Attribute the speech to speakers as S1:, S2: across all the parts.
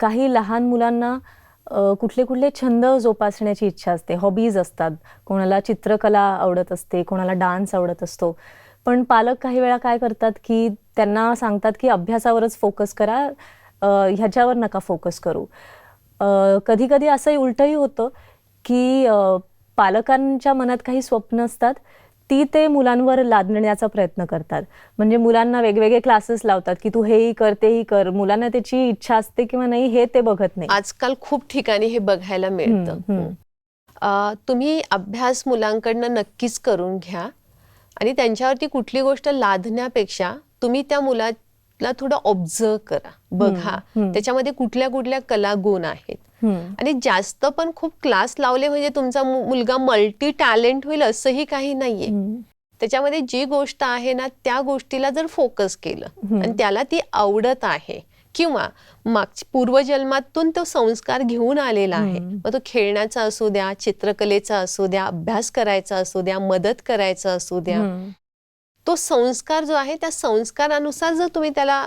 S1: काही लहान मुलांना कुठले कुठले छंद जोपासण्याची इच्छा असते. हॉबीज असतात. कोणाला चित्रकला आवडत असते कोणाला डान्स आवडत असतो. पण पालक काही वेळा काय करतात की त्यांना सांगतात की अभ्यासावरच फोकस करा ह्याच्यावर नका फोकस करू. कधी कधी असंही उलटही होतं की पालकांच्या मनात काही स्वप्न असतात ती ते मुलांवर लादण्याचा प्रयत्न करतात. म्हणजे मुलांना वेगवेगळे क्लासेस लावतात की तू हेही कर तेही कर. मुलांना त्याची इच्छा असते किंवा नाही हे ते बघत नाही.
S2: आजकाल खूप ठिकाणी हे बघायला मिळतं. तुम्ही अभ्यास मुलांकडनं नक्कीच करून घ्या. आणि त्यांच्यावरती कुठली गोष्ट लादण्यापेक्षा तुम्ही त्या मुलाला थोडं ऑब्झर्व करा. बघा. त्याच्यामध्ये कुठल्या कुठल्या कला गुण आहेत. आणि जास्त पण खूप क्लास लावले म्हणजे तुमचा मुलगा मल्टी टॅलेंट होईल असंही काही नाहीये. त्याच्यामध्ये जी गोष्ट आहे ना त्या गोष्टीला जर फोकस केलं. आणि त्याला ती आवडत आहे किंवा माग पूर्वजन्मातून तो संस्कार घेऊन आलेला आहे. मग तो खेळण्याचा असू द्या चित्रकलेचा असू द्या अभ्यास करायचा असू द्या मदत करायचा असू द्या. तो संस्कार जो आहे त्या संस्कारानुसार जर तुम्ही त्याला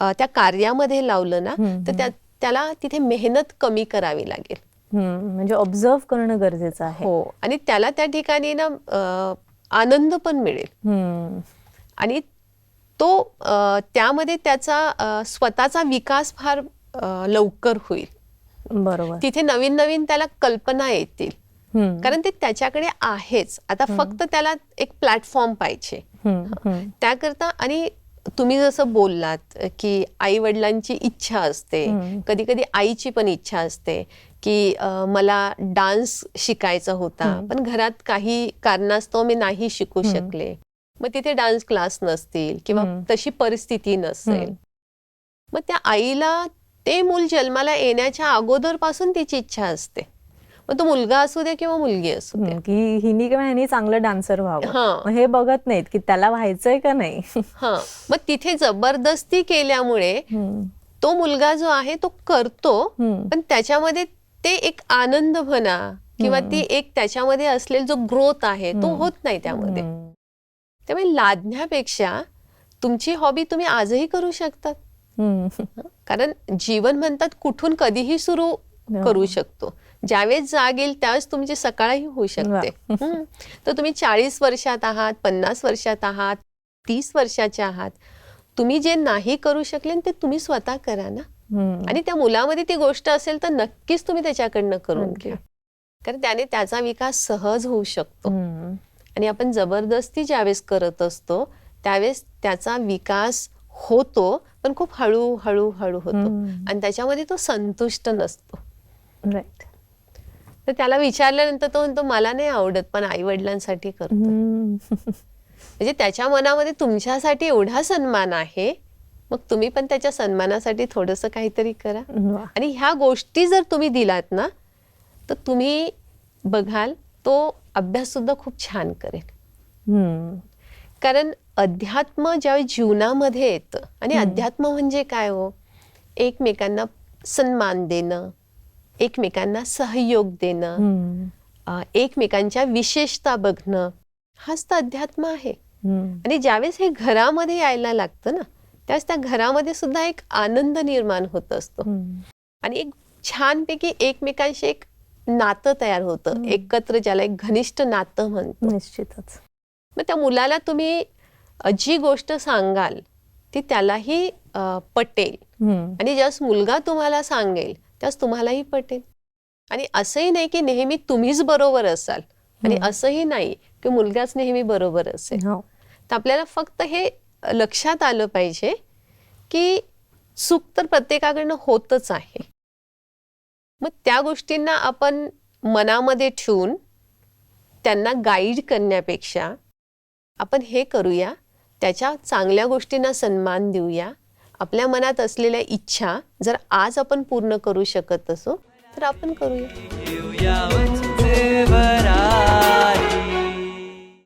S2: त्या कार्यामध्ये लावलं ना तर त्या त्याला तिथे मेहनत कमी करावी लागेल.
S1: म्हणजे ऑब्झर्व करणं गरजेचं आहे
S2: हो आणि त्याला त्या ठिकाणी ना आनंद पण मिळेल. आणि तो त्यामध्ये त्याचा स्वतःचा विकास फार लवकर होईल
S1: बरोबर
S2: तिथे नवीन नवीन त्याला कल्पना येतील. कारण ते त्याच्याकडे आहेच आता फक्त त्याला एक प्लॅटफॉर्म पाहिजे. त्याकरता आणि तुम्ही जसं बोललात की आई वडिलांची इच्छा असते. कधी कधी आईची पण इच्छा असते की मला डान्स शिकायचा होता. पण घरात काही कारणास्तव मी नाही शिकू. शकले मग तिथे डान्स क्लास नसतील किंवा. तशी परिस्थिती नसेल. मग त्या आईला ते मूल जन्माला येण्याच्या अगोदरपासून तिची इच्छा असते मग तो मुलगा असू दे किंवा मुलगी असू दे.
S1: की हिनी किंवा ह्यानी चांगलं डान्सर व्हावं
S2: हा.
S1: मग हे बघत नाहीत की त्याला व्हायचंय का नाही
S2: हा मग तिथे जबरदस्ती केल्यामुळे. तो मुलगा जो आहे तो करतो. पण त्याच्यामध्ये ते एक आनंद म्हणा किंवा ती एक त्याच्यामध्ये असलेला जो ग्रोथ आहे तो. होत नाही त्यामध्ये. त्यामुळे लादण्यापेक्षा तुमची हॉबी तुम्ही आजही करू शकतात. कारण जीवन म्हणतात कुठून कधीही सुरू करू शकतो ज्यावेळेस जाग येईल त्यावेळेस तुमची सकाळही होऊ शकते. तर तुम्ही चाळीस वर्षात आहात पन्नास वर्षात आहात तीस वर्षाचे आहात तुम्ही जे नाही करू शकले ते तुम्ही स्वतः करा ना. आणि त्या मुलामध्ये ती गोष्ट असेल तर नक्कीच तुम्ही त्याच्याकडनं करून. घ्या कारण त्याने त्याचा विकास सहज होऊ शकतो. आणि आपण जबरदस्ती ज्यावेळेस करत असतो त्यावेळेस त्याचा विकास होतो पण खूप हळू हळू हळू होतो. आणि त्याच्यामध्ये तो संतुष्ट नसतो
S1: राईट
S2: तर त्याला विचारल्यानंतर तो म्हणतो मला नाही आवडत पण आई वडिलांसाठी करतो. म्हणजे त्याच्या मनामध्ये तुमच्यासाठी एवढा सन्मान आहे मग तुम्ही पण त्याच्या सन्मानासाठी थोडंसं काहीतरी करा. आणि ह्या गोष्टी जर तुम्ही दिलात ना तर तुम्ही बघाल तो अभ्यास सुद्धा खूप छान करेल. कारण अध्यात्म ज्यावेळी जीवनामध्ये येतं आणि अध्यात्म म्हणजे काय हो एकमेकांना सन्मान देणं एकमेकांना सहयोग देणं एकमेकांच्या विशेषता बघणं हाच तर अध्यात्म आहे. आणि ज्यावेळेस हे घरामध्ये यायला लागतं ना त्यावेळेस त्या घरामध्ये सुद्धा एक आनंद निर्माण होत असतो. आणि एक छानपैकी एकमेकांशी एक नातं तयार होतं. एकत्र ज्याला एक घनिष्ठ नातं म्हणतो.
S1: निश्चितच.
S2: मग त्या मुलाला तुम्ही जी गोष्ट सांगाल ती त्यालाही पटेल. आणि ज्यावेळेस मुलगा तुम्हाला सांगेल त्यावेळेस तुम्हालाही पटेल. आणि असंही नाही की नेहमी तुम्हीच बरोबर असाल. आणि असंही नाही की मुलगाच नेहमी बरोबर असेल.
S1: हो.
S2: तर आपल्याला फक्त हे लक्षात आलं पाहिजे की चूक तर प्रत्येकाकडनं होतच आहे. मग त्या गोष्टींना आपण मनामध्ये ठेवून त्यांना गाईड करण्यापेक्षा आपण हे करूया. त्याच्या चांगल्या गोष्टींना सन्मान देऊया. आपल्या मनात असलेल्या इच्छा जर आज आपण पूर्ण करू शकत असो तर आपण करूया.